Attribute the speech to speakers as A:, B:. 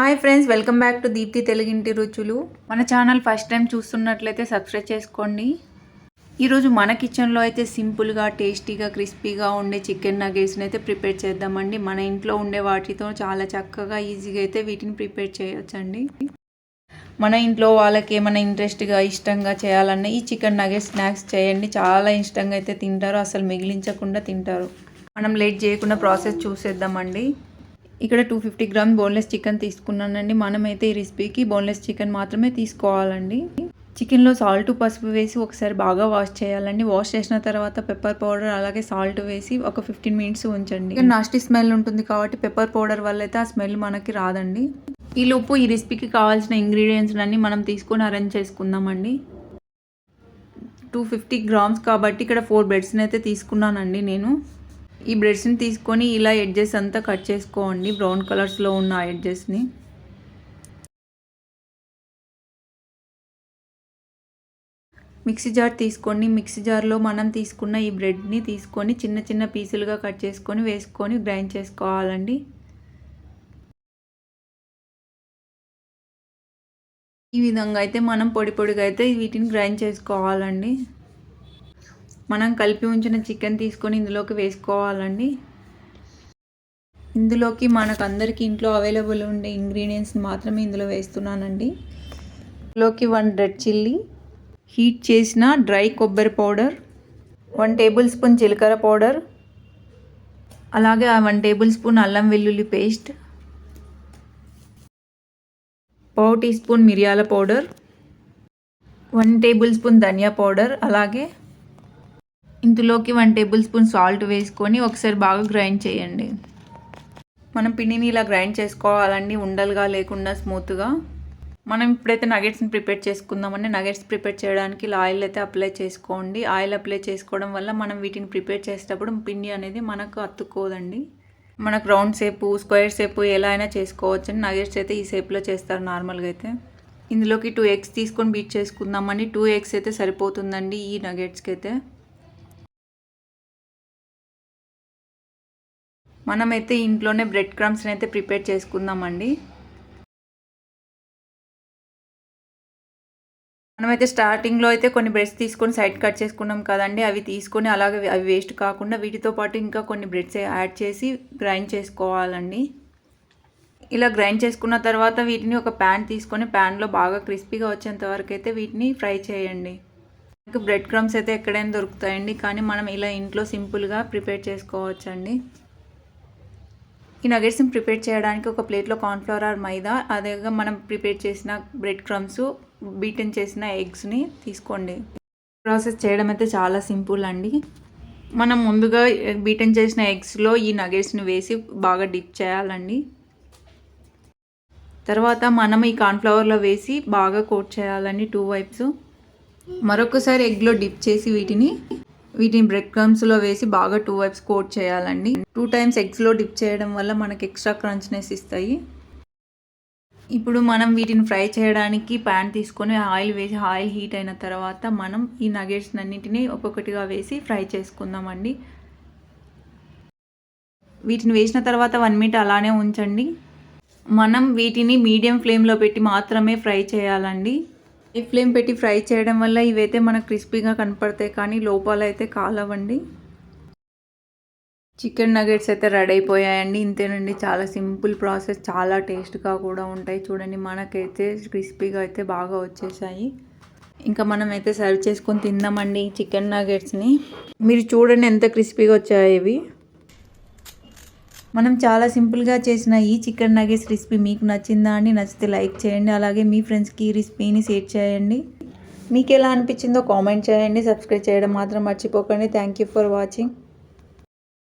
A: Hi friends welcome back to Deepthi తెలుగింటి రుచులు. మన ఛానల్ ఫస్ట్ టైం చూస్తున్నట్లయితే సబ్స్క్రైబ్ చేసుకోండి. ఈరోజు మన కిచెన్లో అయితే సింపుల్గా టేస్టీగా క్రిస్పీగా ఉండే చికెన్ నగేట్స్ని అయితే ప్రిపేర్ చేద్దామండి. మన ఇంట్లో ఉండే వాటితో చాలా చక్కగా ఈజీగా అయితే వీటిని ప్రిపేర్ చేయొచ్చండి. మన ఇంట్లో వాళ్ళకి ఏమైనా ఇంట్రెస్ట్గా ఇష్టంగా చేయాలన్నా ఈ చికెన్ నగేట్స్ స్నాక్స్ చేయండి. చాలా ఇష్టంగా అయితే తింటారు అసలు మిగిలించకుండా తింటారు. మనం లేట్ చేయకుండా ప్రాసెస్ చూసేద్దామండి. ఇక్కడ two fifty gram boneless chicken తీసుకున్నానండి. మనమైతే ఈ రెసిపీకి బోన్లెస్ చికెన్ మాత్రమే తీసుకోవాలండి. చికెన్లో సాల్ట్ పసుపు వేసి ఒకసారి బాగా వాష్ చేయాలండి. వాష్ చేసిన తర్వాత పెప్పర్ పౌడర్ అలాగే సాల్ట్ వేసి ఒక ఫిఫ్టీన్ మినిట్స్ ఉంచండి. నాస్టి స్మెల్ ఉంటుంది కాబట్టి పెప్పర్ పౌడర్ వల్ల అయితే ఆ స్మెల్ మనకి రాదండి. ఈ లోపు ఈ రెసిపీకి కావాల్సిన ఇంగ్రీడియంట్స్ అన్ని మనం తీసుకొని అరేంజ్ చేసుకుందామండి. టూ ఫిఫ్టీ గ్రామ్స్ కాబట్టి ఇక్కడ ఫోర్ బ్రెడ్స్ని అయితే తీసుకున్నానండి నేను. ఈ బ్రెడ్స్ని తీసుకొని ఇలా ఎడ్జెస్ అంతా కట్ చేసుకోండి. బ్రౌన్ కలర్స్లో ఉన్న ఎడ్జెస్ని. మిక్సీ జార్ తీసుకోండి. మిక్సీ జార్లో మనం తీసుకున్న ఈ బ్రెడ్ని తీసుకొని చిన్న చిన్న పీసులుగా కట్ చేసుకొని వేసుకొని గ్రైండ్ చేసుకోవాలండి. ఈ విధంగా అయితే మనం పొడి పొడిగా అయితే వీటిని గ్రైండ్ చేసుకోవాలండి. మనం కలిపి ఉంచిన చికెన్ తీసుకొని ఇందులోకి వేసుకోవాలండి. ఇందులోకి మనకు అందరికీ ఇంట్లో అవైలబుల్ ఉండే ఇంగ్రీడియంట్స్ని మాత్రమే ఇందులో వేస్తున్నానండి. ఇందులోకి వన్ రెడ్ చిల్లీ హీట్ చేసిన డ్రై కొబ్బరి పౌడర్ వన్ టేబుల్ స్పూన్ జీలకర్ర పౌడర్ అలాగే వన్ టేబుల్ స్పూన్ అల్లం వెల్లుల్లి పేస్ట్ పావు టీ స్పూన్ మిరియాల పౌడర్ వన్ టేబుల్ స్పూన్ ధనియా పౌడర్ అలాగే ఇందులోకి వన్ టేబుల్ స్పూన్ సాల్ట్ వేసుకొని ఒకసారి బాగా గ్రైండ్ చేయండి. మనం పిండిని ఇలా గ్రైండ్ చేసుకోవాలండి ఉండలుగా లేకుండా స్మూత్గా మనం ఇప్పుడైతే నగెట్స్ని ప్రిపేర్ చేసుకుందామని నగెట్స్ ప్రిపేర్ చేయడానికి ఇలా ఆయిల్ అయితే అప్లై చేసుకోండి. ఆయిల్ అప్లై చేసుకోవడం వల్ల మనం వీటిని ప్రిపేర్ చేసేటప్పుడు పిండి అనేది మనకు అతుక్కోదండి. మనకు రౌండ్ షేపు స్క్వేర్ షేపు ఎలా అయినా చేసుకోవచ్చు నగెట్స్ అయితే ఈ షేప్లో చేస్తారు నార్మల్గా అయితే. ఇందులోకి టూ ఎగ్స్ తీసుకొని బీట్ చేసుకుందామండి. టూ ఎగ్స్ అయితే సరిపోతుందండి ఈ నగెట్స్కి అయితే. మనమైతే ఇంట్లోనే బ్రెడ్ క్రమ్స్ని అయితే ప్రిపేర్ చేసుకుందామండి. మనమైతే స్టార్టింగ్లో అయితే కొన్ని బ్రెడ్స్ తీసుకొని సైడ్ కట్ చేసుకున్నాం కదండి. అవి తీసుకొని అలాగే అవి వేస్ట్ కాకుండా వీటితో పాటు ఇంకా కొన్ని బ్రెడ్స్ యాడ్ చేసి గ్రైండ్ చేసుకోవాలండి. ఇలా గ్రైండ్ చేసుకున్న తర్వాత వీటిని ఒక ప్యాన్ తీసుకొని ప్యాన్లో బాగా క్రిస్పీగా వచ్చేంత వరకు అయితే వీటిని ఫ్రై చేయండి. మీకు బ్రెడ్ క్రమ్స్ అయితే ఎక్కడైనా దొరుకుతాయండి. కానీ మనం ఇలా ఇంట్లో సింపుల్గా ప్రిపేర్ చేసుకోవచ్చండి. ఈ నగెట్స్ని ప్రిపేర్ చేయడానికి ఒక ప్లేట్లో కార్న్ఫ్లవర్ ఆర్ మైదా అదేగా మనం ప్రిపేర్ చేసిన బ్రెడ్ క్రమ్స్ బీటెన్ చేసిన ఎగ్స్ని తీసుకోండి. ప్రాసెస్ చేయడం అయితే చాలా సింపుల్ అండి. మనం ముందుగా బీటెన్ చేసిన ఎగ్స్లో ఈ నగెట్స్ని వేసి బాగా డిప్ చేయాలండి. తర్వాత మనం ఈ కార్న్ఫ్లవర్లో వేసి బాగా కోట్ చేయాలండి టూ వైప్స్ మరొకసారి ఎగ్లో డిప్ చేసి వీటిని వీటిని బ్రెడ్ క్రమ్స్లో వేసి బాగా టూ వైప్స్ కోట్ చేయాలండి. టూ టైమ్స్ ఎగ్స్లో డిప్ చేయడం వల్ల మనకి ఎక్స్ట్రా క్రంచ్నెస్ ఇస్తాయి. ఇప్పుడు మనం వీటిని ఫ్రై చేయడానికి ప్యాన్ తీసుకొని ఆయిల్ వేసి ఆయిల్ హీట్ అయిన తర్వాత మనం ఈ నగెట్స్ అన్నింటినీ ఒక్కొక్కటిగా వేసి ఫ్రై చేసుకుందామండి. వీటిని వేసిన తర్వాత వన్ మినిట్ అలానే ఉంచండి. మనం వీటిని మీడియం ఫ్లేమ్లో పెట్టి మాత్రమే ఫ్రై చేయాలండి. హై ఫ్లేమ్ పెట్టి ఫ్రై చేయడం వల్ల ఇవైతే మనకు క్రిస్పీగా కనపడతాయి. కానీ లోపల అయితే కాలవండి. చికెన్ నగెట్స్ అయితే రెడీ అయిపోయాయండి. ఇంతేనండి. చాలా సింపుల్ ప్రాసెస్ చాలా టేస్ట్గా కూడా ఉంటాయి. చూడండి మనకైతే క్రిస్పీగా అయితే బాగా వచ్చేసాయి. ఇంకా మనం అయితే సర్వ్ చేసుకొని తిందామండి చికెన్ నగెట్స్ని మీరు చూడండి ఎంత క్రిస్పీగా వచ్చాయి ఇవి. మనం చాలా సింపుల్గా చేసిన ఈ చికెన్ నగేట్స్ రెసిపీ మీకు నచ్చిందా అండి? నచ్చితే లైక్ చేయండి. అలాగే మీ ఫ్రెండ్స్కి ఈ రెసిపీని షేర్ చేయండి. మీకు ఎలా అనిపించిందో కామెంట్ చేయండి. సబ్స్క్రైబ్ చేయడం మాత్రం మర్చిపోకండి. Thank you for watching.